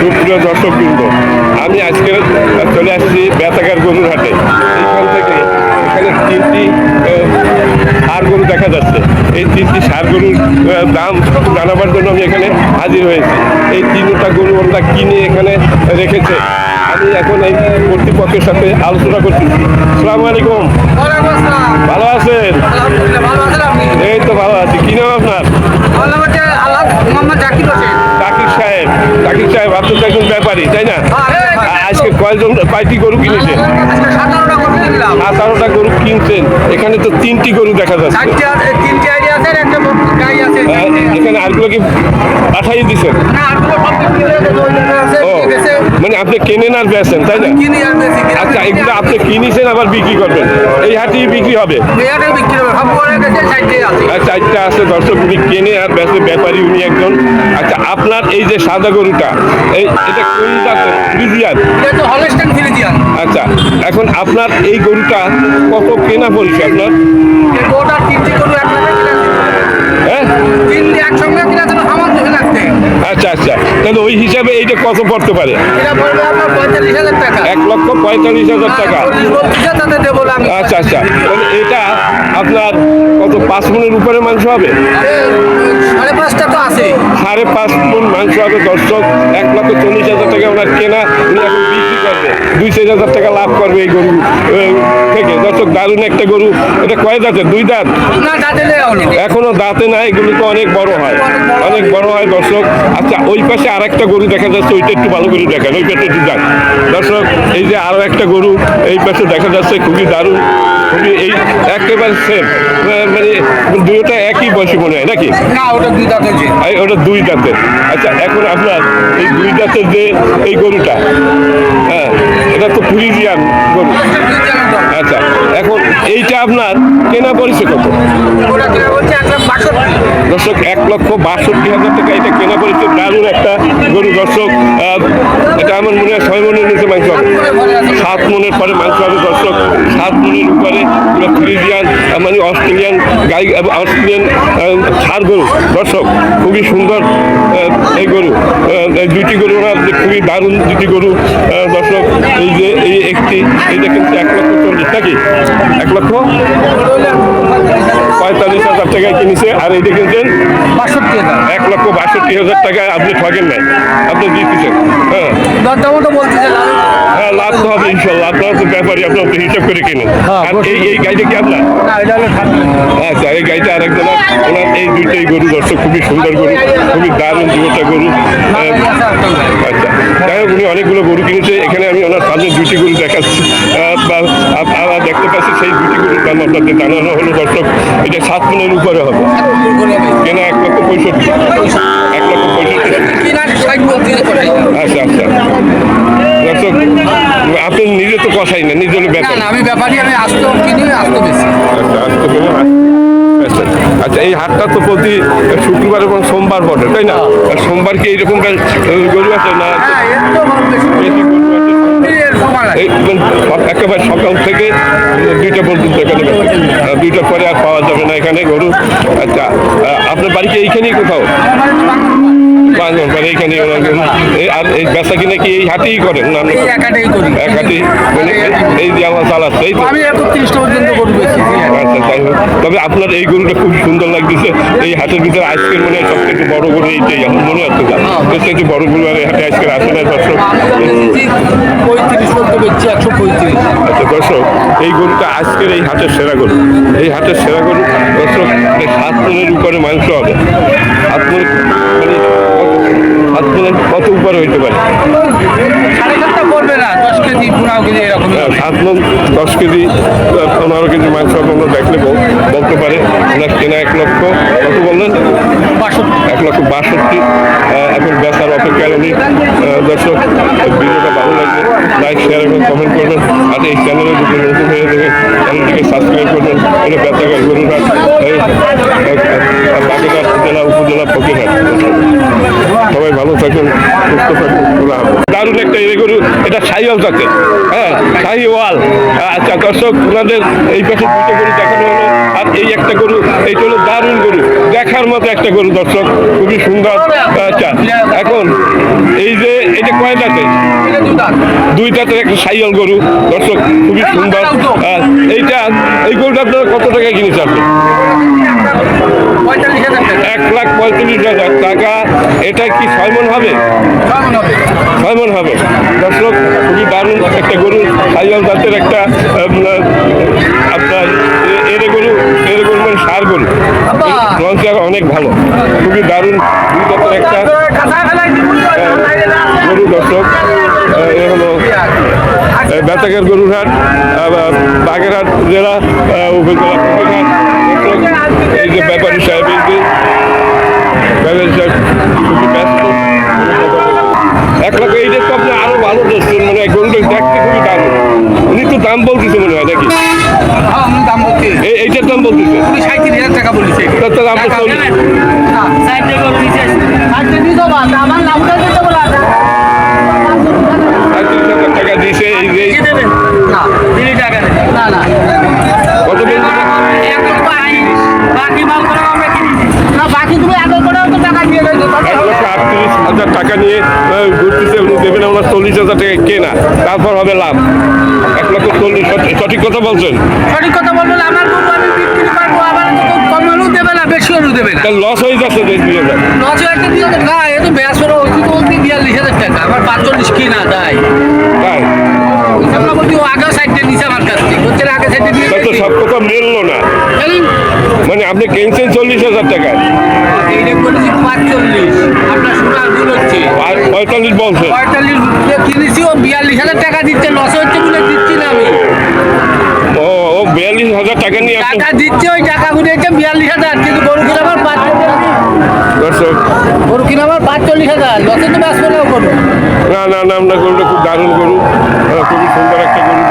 সুপ্রিয় দর্শক বৃন্দ আমি আজকে চলে আসছি বেতাকার গরুর হাটে এইখান থেকে এখানে তিনটি সার গরু দেখা যাচ্ছে। এই তিনটি সার গরুর দাম জানাবার জন্য আমি এখানে হাজির হয়েছি। এই তিনটা গরু ওরা কিনে এখানে রেখেছে। আমি এখন এই কর্তৃপক্ষের সাথে আলোচনা করছি সালাম আলাইকুম। ওয়ালাইকুম ভালো আছেন? এই তো ভালো আছি। কি নাম আপনার? মোহাম্মদ জাকির হোসেন। জাকির সাহেব সাহেব আপনি ব্যাপারী তাই না? হ্যাঁ, আজকে কয়জন কয়টি গরু কিনেছেন? সাতারোটা গরু কিনলাম। আঠারোটা গরু কিনছেন। এখানে তো তিনটি গরু দেখা যাচ্ছে। এখানে আরগুলো কি পাঠাই দিচ্ছেন আপনি কেনেন আর বেচেন তাই না? আচ্ছা এগুলো আপনি কিনেছেন আবার বিক্রি করবেন। এই হাটেই বিক্রি হবে? চারটে আছে। চারটা আছে দর্শক উনি কেনে আর বেচে ব্যাপারী উনি একজন। আচ্ছা আপনার এই যে সাদা গরুটা এই এটা কোন জাতের? ফ্রিজিয়ান। আচ্ছা এখন আপনার এই গরুটা কত কেনা পড়ছে আপনার। হ্যাঁ। আচ্ছা আচ্ছা তাহলে ওই হিসাবে এইটা কত পড়তে পারে? এক লক্ষ পঁয়তাল্লিশ হাজার টাকা। হাজার টাকা আচ্ছা আচ্ছা। এটা আপনার কত পাঁচ মনের উপরে মাংস হবে? সাড়ে পাঁচটা তো আছে। সাড়ে পাঁচ মন মাংস হবে দর্শক এক লক্ষ চল্লিশ হাজার টাকা ওনার কেনা উনি এখন বিক্রি করবে। দুই চার হাজার টাকা লাভ করবে এই গরু থেকে। দর্শক দারুণ একটা গরু। এটা কয় দাঁতের? দুই দাঁত? না দাঁতে এখনও। দাঁতে নাই এগুলো তো অনেক বড় হয়। অনেক বড় হয় দর্শক। আচ্ছা ওই পাশে আর একটা গরু দেখা যাচ্ছে ওইটা একটু ভালো করে দেখেন। ওই পাশে একটু যান। দর্শক এই যে আরও একটা গরু এই পাশে দেখা যাচ্ছে খুবই দারুণ। খুবই এই একেবারে সেম মানে দুটোটা একই বয়সী মনে হয় নাকি? না ওটা দুই দাঁত হয়েছে এই ওটা দুই দাঁতের। আচ্ছা এখন আপনার এই দুই দাঁতের যে এই গরুটা হ্যাঁ এটা তো ফ্রিজিয়ান গরু। আচ্ছা এখন এইটা আপনার কেনা পড়েছে কত? দর্শক এক লক্ষ বাষট্টি হাজার টাকা এটা কেনা পড়েছে। দারুণ একটা গরু দর্শক। এটা আমার মনে হয় ছয় মনের নিচে মাংস হবে। সাত পরে মাংস হবে দর্শক সাত মনের উপরে পুরো ফ্রিজিয়ান মানে অস্ট্রেলিয়ান গাই, এবং অস্ট্রেলিয়ান সার গরু। দর্শক, খুবই সুন্দর এই গরু। দুটি গরু খুবই দারুণ দুটি গরু। দর্শক, এই যে, এই একটি এইটা কিন্তু এক লক্ষ চল্লিশ, নাকি? এক লক্ষ? পঁয়তাল্লিশ হাজার টাকায় কিনেছে আর এইটা কিনছেন বাষট্টি হাজার। এক লক্ষ বাষট্টি হাজার টাকায় আপনি ঠকেন নাই। আপনি জিতেছেন হ্যাঁ। বলতেছে হ্যাঁ লাভ তো হবে ইনশাল্লাহ আপনারা তো ব্যাপারই আপনারা হিসাব করে কিনেন। হ্যাঁ, আর এই এই গাড়িটা কি আপনার? আচ্ছা এই গাড়িটা আরেকজন ওনার এই দুইটাই গরু দর্শক খুবই সুন্দর গরু খুবই দারুণ দুটা গরু। আহ, আচ্ছা যাই হোক উনি অনেকগুলো গরু কিনেছে এখানে আমি ওনার সামনে দুইটি গরু দেখাচ্ছি। দেখতে পাচ্ছি সেই দুটি গরুর দাম আপনাদের জানানো হলো দর্শক। এটা সাত মনের উপরে হবে। কেনা এক লক্ষ পঁয়ষট্টি? এক লক্ষ পঁয়ষট্টি। আচ্ছা আচ্ছা। দর্শক আপনি নিজে তো কষাই না নিজের ব্যাপার। আমি ব্যাপারী আমি আসতো কিনি আসতো বেশি আচ্ছা আসতে আচ্ছা, আচ্ছা এই হাটটা তো প্রতি শুক্রবার এবং সোমবার বটে তাই না? আর সোমবার কি এইরকম গরু আছে না? একেবারে সকাল থেকে দুইটা পর্যন্ত এখানে দুইটা দুইটার পরে আর পাওয়া যাবে না এখানে গরু। আচ্ছা আপনার বাড়িতে এইখানেই কোথাও? এইখানে এই- আর এই বেচা কিনা কি এই হাটেই করেন না? এক মানে এই দিয়ে আমার চালাচ্ছে এই তো। আচ্ছা হোক তবে আপনার এই গরুটা খুব সুন্দর লাগতেছে। এই হাটের ভিতরে আজকের মনে হয় সবথেকে বড় গরু এইটাই, আমার মনে হচ্ছে না সবথেকে বড় গরু আর হাটে আজকের আসে না, দর্শক। পঁয়ত্রিশ আচ্ছা দর্শক, এই গরুটা আজকের এই হাটের সেরা গরু। এই হাটের সেরা গরু, দর্শক সাত মনের উপরে মাংস হবে। সাত টন মানে কত- সাত কত উপরে হইতে পারে? হ্যাঁ, সাত মন দশ কেজি পনেরো কেজি মাংস আপনারা দেখলে বল- বলতে পারে ওনার কেনা এক লক্ষ কত বললেন? এক লক্ষ বাষট্টি। এখন বেচার অপেক্ষায় আমি দর্শক ভিডিওটা ভালো লাগবে লাইক শেয়ার এবং কমেন্ট করবেন। আর এই চ্যানেলে যদি নতুন হয়ে থাকে চ্যানেলটিকে সাবস্ক্রাইব করবেন। এটা গরুরহাট এই আহ, জেলা উপজেলা ফকিরহাট। সবাই ভালো থাকুন, সুস্থ থাকুন দারুণ একটা ইয়ে গরু, এটা সাইওয়াল থাকে হ্যাঁ সাইওয়াল আচ্ছা দর্শক ওনাদের এই পাশে দুটো গরু দেখানো হলো, আর এই একটা গরু, এইটা হলো দারুণ গরু। দেখার মতো একটা গরু, দর্শক, খুবই সুন্দর। আচ্ছা এখন এই যে, এটা কয় দু দুই একটা সাইয়াল গরু, দর্শক, খুবই সুন্দর। এইটা, এই গরুটা আপনারা কত টাকা কিনেছে আপনি? এক লাখ পঁয়ত্রিশ হাজার টাকা। এটা কি ছয় হবে? কেমন হবে। দর্শক খুবই দারুণ একটা গরু। সাইয়াল জাতের একটা আপনার এরে গরু এরে গরু মানে সার গরু। লঞ্চটা অনেক ভালো। খুবই দারুণ দুই জাতের একটা দিব গরু দর্শক এ হলো বেতাকের গরুর হাট আবার বাগেরহাট জেলা উপজেলা এই যে ব্যাপারী সাহেব খুবই ব্যস্ত এক লাখ এইটা তো আপনি আরও ভালো দর্শন মানে গরুটা দেখতে খুবই দারুণ উনি তো দাম বলতেছে মনে হয় নাকি হ্যাঁ আমি দাম বলছি এই এইটার দাম বলতেছে তুমি সাঁত্রিশ হাজার টাকা বলেছে তার তো দাম তো চল্লিশ পঁয়ত্রিশ হাজার টাকা দিয়েছে এই যে কত বলছে এক লক্ষ আটত্রিশ হাজার টাকা নিয়ে আহ, ঘুরতেছে উনি দেবেন আমরা চল্লিশ হাজার টাকা কেনা তারপর হবে লাভ এক চল্লিশ সঠিক- কথা বলছেন সঠিক কথা বলব না, আমার গরু আমি বিক্রি করব আমার তো কম হলেও দেবে না বেশি হলেও দেবে না তার লস হয়ে যাচ্ছে দেশ হাজার নশো একটা দিয়ে না এ তো বেসর ওই তো বলতে বিয়াল্লিশ হাজার টাকা। আমার পাঁচচল্লিশ কিনা তাই? তাই? আমরা বলছি ও আগে সাইডে নিচে আমার কাছ থেকে। হচ্ছে আগে সাইডে নিয়ে তো সব কথা মিললো না। মানে আপনি কিনছেন চল্লিশ হাজার টাকা। এইটা করেছি পাঁচচল্লিশ। আপনার ভুল হচ্ছে। পঁয়তাল্লিশ পঁয়তাল্লিশ কিনেছি ও বিয়াল্লিশ হাজার টাকা দিচ্ছে। লস হচ্ছে বলে দিচ্ছি না আমি। ও বিয়াল্লিশ হাজার টাকা টাকা দিচ্ছে ওই টাকা গুনিয়েছে বিয়াল্লিশ হাজার কিন্তু গরু কিনা আমার পাঁচ দর্শক গরু কিনা আমার পাঁচচল্লিশ হাজার লসে তো ব্যস্ত না না না আমরা গরুটা খুব দারুণ গরু। খুবই সুন্দর একটা গরু